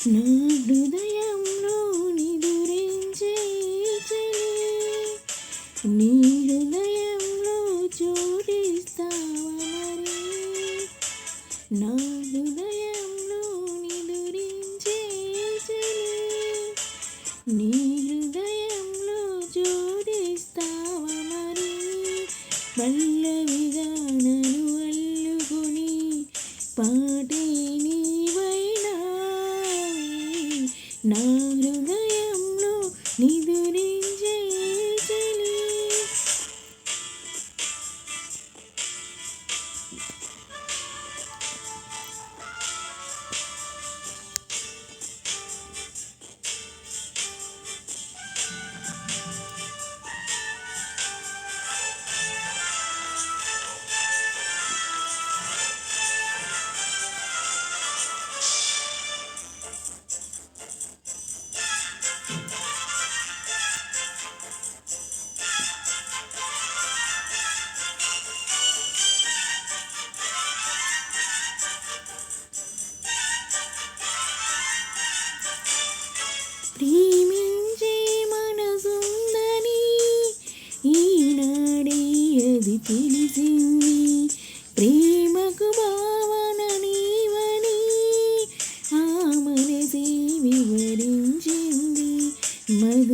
నా హృదయంలో నిదురించే చలి నీ హృదయంలో చోటిస్తావా మరి? నా హృదయంలో నిదురించే చలి నీ హృదయంలో జోడిస్తావా మరి? పల్లవిగా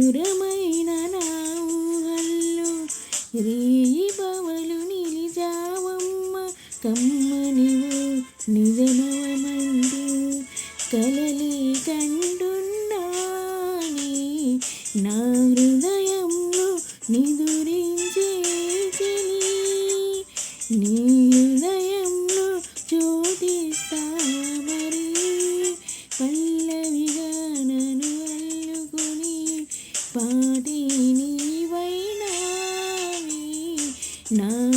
మధురమైన నా ఊహల్లో రేయి పవలు నిలిచావమ్మ కమ్మనివు నిజమవమంటూ కలలే కంటున్నాని నా నా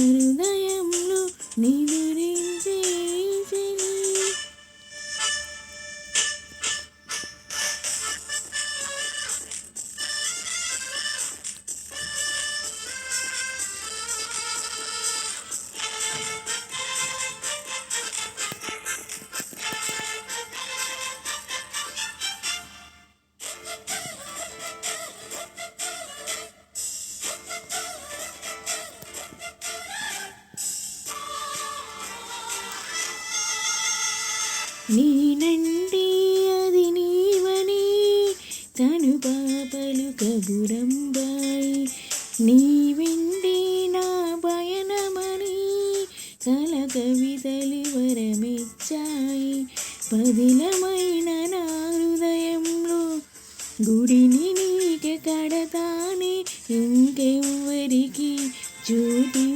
నేనంటే అది నీవని తను పాపలు కబురంబాయి. నీవెండి నా భయనమని కల కవితలు వరమిచ్చాయి. పదిలమైన నా హృదయంలో గుడిని నీకే కడతానే ఇంకెవ్వరికి చూటి